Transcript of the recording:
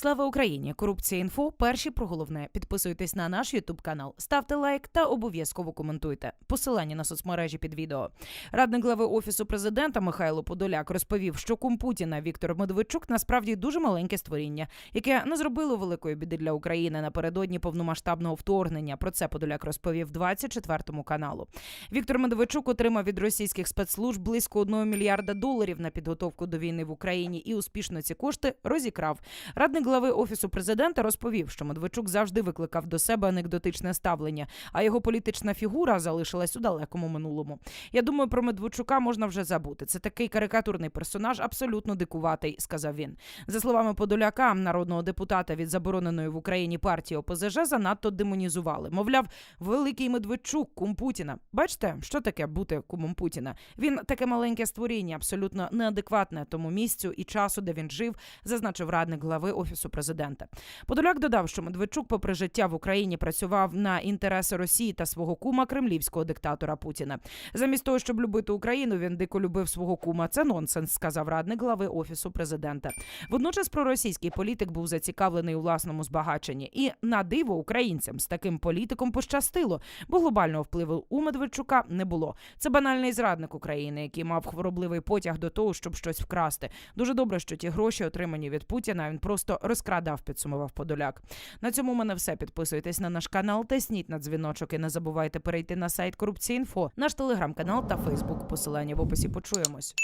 Слава Україні! Корупція інфо. Перші про головне. Підписуйтесь на наш Ютуб канал, ставте лайк та обов'язково коментуйте. Посилання на соцмережі під відео. Радник глави офісу президента Михайло Подоляк розповів, що кум Путіна Віктор Медведчук насправді дуже маленьке створіння, яке не зробило великої біди для України напередодні повномасштабного вторгнення. Про це Подоляк розповів 24 каналу. Віктор Медведчук отримав від російських спецслужб близько 1 мільярда доларів на підготовку до війни в Україні і успішно ці кошти розікрав. Радник глави офісу президента розповів, що Медведчук завжди викликав до себе анекдотичне ставлення, а його політична фігура залишилась у далекому минулому. Я думаю, про Медведчука можна вже забути. Це такий карикатурний персонаж, абсолютно дикуватий, сказав він. За словами Подоляка, народного депутата від забороненої в Україні партії ОПЗЖ занадто демонізували. Мовляв, великий Медведчук, кум Путіна. Бачите, що таке бути кумом Путіна? Він таке маленьке створіння, абсолютно неадекватне тому місцю і часу, де він жив, зазначив радник глави офісу президента. Подоляк додав, що Медведчук, попри життя в Україні, працював на інтереси Росії та свого кума кремлівського диктатора Путіна. Замість того, щоб любити Україну, він дико любив свого кума. Це нонсенс, сказав радник глави офісу президента. Водночас проросійський політик був зацікавлений у власному збагаченні. І на диво українцям з таким політиком пощастило, бо глобального впливу у Медведчука не було. Це банальний зрадник України, який мав хворобливий потяг до того, щоб щось вкрасти. Дуже добре, що ті гроші, отримані від Путіна, він просто розкрадав, підсумував Подоляк. На цьому в мене все. Підписуйтесь на наш канал, тисніть на дзвіночок і не забувайте перейти на сайт Корупції.Інфо, наш телеграм-канал та Фейсбук. Посилання в описі почуємось.